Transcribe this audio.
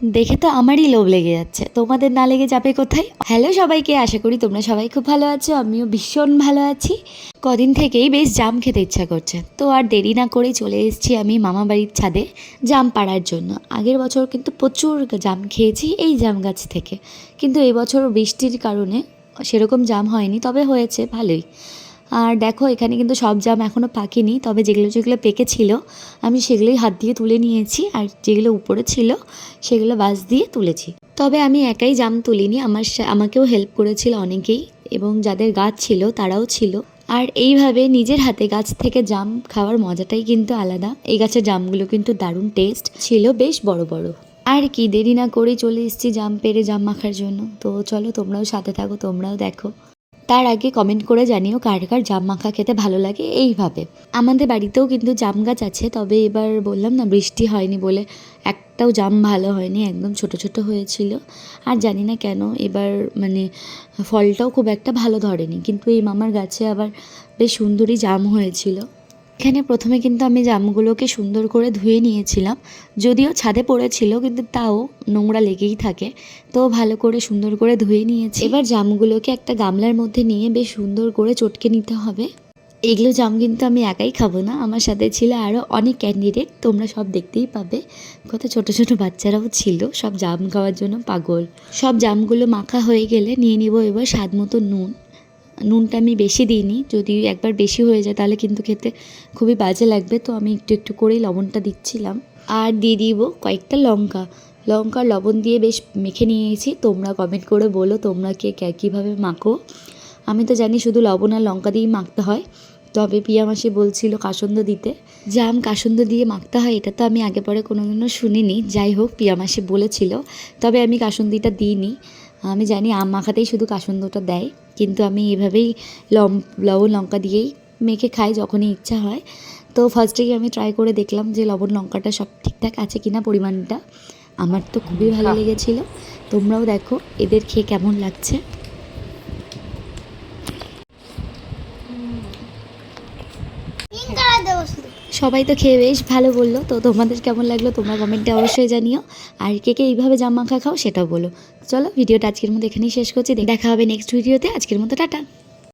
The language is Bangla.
দেখে তো আমারই লোভ লেগে যাচ্ছে। তোমাদের না লেগে যাবে কোথায়? হ্যালো সবাইকে, আশা করি তোমরা সবাই খুব ভালো আছো। আমিও ভীষণ ভালো আছি। কদিন থেকেই বেশ জাম খেতে ইচ্ছা করছে। তো আর দেরি না করেই চলে এসেছি আমি মামা বাড়ির ছাদে জাম পাড়ার জন্য। আগের বছর কিন্তু প্রচুর জাম খেয়েছি এই জাম গাছ থেকে। কিন্তু এবছর বৃষ্টির কারণে সেরকম জাম হয়নি, তবে হয়েছে ভালোই। আর দেখো, এখানে কিন্তু সব জাম এখনও পাকেনি, তবে যেগুলো যেগুলো পেকেছিল, আমি সেগুলোই হাত দিয়ে তুলে নিয়েছি, আর যেগুলো উপরে ছিল, সেগুলো বাস দিয়ে তুলেছি। তবে আমি একাই জাম তুলিনি, আমার আমাকেও হেল্প করেছিল অনেকেই, এবং যাদের গাছ ছিল, তারাও ছিল। আর এইভাবে নিজের হাতে গাছ থেকে জাম খাওয়ার মজাটাই কিন্তু আলাদা। এই গাছের জামগুলো কিন্তু দারুণ টেস্ট ছিল বেশ বড় বড়। আর কি দেরি না করেই চলে এসেছি জাম পেরে জাম মাখার জন্য। তো চলো, তোমরাও সাথে থাকো, তোমরাও দেখো। তার আগে কমেন্ট করে জানিও কার কার জাম মাখা খেতে ভালো লাগে এইভাবে। আমাদের বাড়িতেও কিন্তু জাম গাছ আছে, তবে এবার বললাম না বৃষ্টি হয়নি বলে একটাও জাম ভালো হয়নি, একদম ছোট ছোট হয়েছিল। আর জানি না কেন এবার মানে ফলটাও খুব একটা ভালো ধরেনি, কিন্তু এই মামার গাছে আবার বেশ সুন্দরই জাম হয়েছিল। এখানে প্রথমে কিন্তু আমি জামগুলোকে সুন্দর করে ধুয়ে নিয়েছিলাম। যদিও ছাদে পড়েছিল, কিন্তু তাও নোংরা লেগেই থাকে। তো ভালো করে সুন্দর করে ধুয়ে নিয়েছি। এবার জামগুলোকে একটা গামলার মধ্যে নিয়ে বেশ সুন্দর করে চটকে নিতে হবে। এগুলো জাম কিন্তু আমি একাই খাব না। আমার সাথে ছিল আরও অনেক ক্যান্ডিডেট তোমরা সব দেখতেই পাবে। কত ছোট ছোট বাচ্চারাও ছিল, সব জাম খাওয়ার জন্য পাগল। সব জামগুলো মাখা হয়ে গেলে নিয়ে নিব এবার স্বাদ মতো নুন। নুনটা আমি বেশি দিইনি। যদি একবার বেশি হয়ে যায় তাহলে কিন্তু খেতে খুবই বাজে লাগবে। তো আমি একটু একটু করেই লবণটা দিচ্ছিলাম। আর দিয়ে দিব কয়েকটা লঙ্কা। লঙ্কা লবণ দিয়ে বেশ মেখে নিয়েছি। তোমরা কমেন্ট করে বলো তোমরা কে কীভাবে মাখো। আমি তো জানি শুধু লবণ আর লঙ্কা দিয়েই মাখতে হয়। তবে পিয়া মাসি বলছিল কাসন্দ দিতে। জাম কাসন্দ দিয়ে মাখতে হয় এটা তো আমি আগে পরে কোনোদিনও শুনিনি। যাই হোক, পিয়া মাসি বলেছিল। তবে আমি কাসন্দিটা দিইনি। আমি জানি আম মাখাতেই শুধু কাসুন্দটা দেয় কিন্তু আমি এভাবেই লম লবণ লঙ্কা দিয়েই মেখে খাই যখনই ইচ্ছা হয়। তো ফার্স্টেই আমি ট্রাই করে দেখলাম যে লবণ লঙ্কাটা সব ঠিকঠাক আছে কিনা পরিমাণটা। আমার তো খুবই ভালো লেগেছিলো। তোমরাও দেখো এদের খেয়ে কেমন লাগছে পিঙ্ক কালার দেবো শুধু সবাই তো খেয়ে বেশ ভালো বলল। তো তোমাদের কেমন লাগল তোমরা কমেন্টে অবশ্যই জানিও। আর কে কে এইভাবে জাম মাখা খাও সেটাও বলো। চলো ভিডিওটা আজকের মতো এখানেই শেষ করছি। দেখা হবে নেক্সট ভিডিওতে আজকের মতো টাটা।